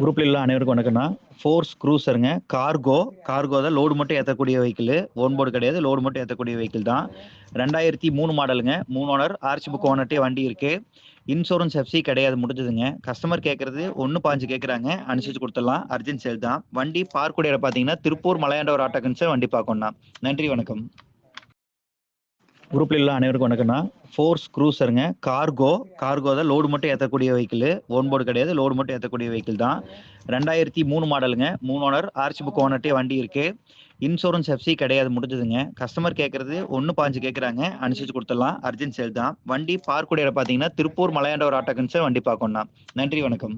குரூப்ல உள்ள அனைவருக்கும் வணக்கம்ண்ணா. ஃபோர்ஸ் க்ரூசருங்க கார்கோ கார்கோ தான் லோடு மட்டும் ஏற்றக்கூடிய வெஹிக்கிள் ஓன் போர்டு கிடையாது. லோடு மட்டும் ஏற்றக்கூடிய வெஹிக்கிள் தான். ரெண்டாயிரத்தி மூணு மாடலுங்க மூணு ஓனர் ஆர்ச்சி புக் ஓனர்ட்டே வண்டி இருக்கு. இன்சூரன்ஸ் எஃப்சி கிடையாது. முடிஞ்சதுங்க. கஸ்டமர் கேட்குறது ஒன்று பாஞ்சு கேட்குறாங்க அனுசரிச்சு கொடுத்துடலாம். அர்ஜென்ட் சேல் தான். வண்டி பார்க்குடையில பார்த்தீங்கன்னா திருப்பூர் மலையாண்டவர் ஆட்டோகன்ஸை வண்டி பார்க்கணும்னா நன்றி வணக்கம். குரூப்ல எல்லாம் அனைவருக்கும் வணக்கம்ண்ணா. ஃபோர்ஸ் க்ரூசருங்க கார்கோ கார்கோ தான் லோடு மட்டும் ஏற்றக்கூடிய வெஹிக்கிள் ஓன் போர்டு கிடையாது லோடு மட்டும் ஏற்றக்கூடிய வெஹிக்கிள் தான். ரெண்டாயிரத்தி மூணு மாடலுங்க மூணு ஓனர் ஆர்ச்சி புக் ஓனர்ட்டே வண்டி இருக்கு. இன்சூரன்ஸ் எஃப்சி கிடையாது முடிஞ்சதுங்க. கஸ்டமர் கேட்குறது ஒன்று பாஞ்சு கேட்குறாங்க அனுசரிச்சு கொடுத்துடலாம். அர்ஜென்ட் சேல் தான். வண்டி பார்க்குடையில பார்த்தீங்கன்னா திருப்பூர் மலையாண்டவர் ஆட்டோகன்ஸ் வண்டி பார்க்கணும்ண்ணா. நன்றி வணக்கம்.